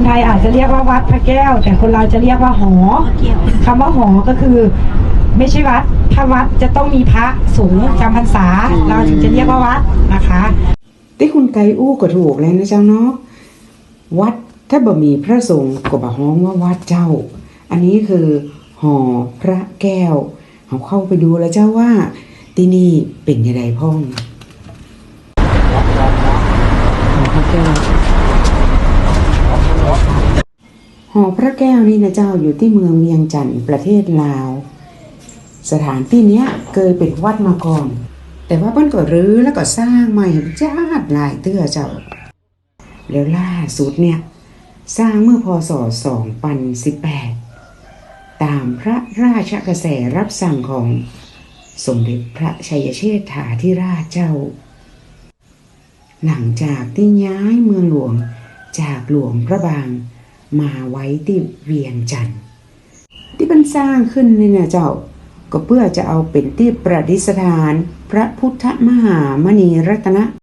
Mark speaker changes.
Speaker 1: คนไทยอาจจะเรียกว่าวัดพระแก้ว แต่คนเราจะเรียกว่าหอคำว่าหอก็คือ ไม่ใช่วัด ถ้าวัดจะต้องมีพระสงฆ์จำพรรษา เราถึงจะเรียกว่าวัดนะคะ
Speaker 2: ที่คุณไกอู้ก็ถูกแล้วนะเจ้าเนาะวัดถ้าบ่มีพระสงฆ์ก็บ่ฮ้องว่าวัดเจ้า อันนี้คือหอพระแก้วเขาเข้าไปดูแล้วเจ้าว่าที่นี่เป็นยังไงพ่องหอพระแก้ว หอพระแก้วนี่นะเจ้าอยู่ที่เมืองเวียงจันทร์ประเทศลาว สถานที่เนี้ยเคยเป็นวัดมาก่อน แต่ว่าเพิ่นก็รื้อแล้วก็สร้างใหม่จ้าดหลายเตื้อเจ้า แล้วล่าสุดเนี่ย สร้างเมื่อพศ 2018 ตามพระราชกระแสรับสั่งของสมเด็จพระชัยเชษฐาธิราชเจ้า หลังจากที่ย้ายเมืองหลวงจากหลวงพระบาง มาไว้ที่เวียงจันทร์ที่มันสร้างขึ้นนี่นะเจ้า ก็เพื่อจะเอาเป็นที่ประดิษฐาน พระพุทธมหามณีรัตน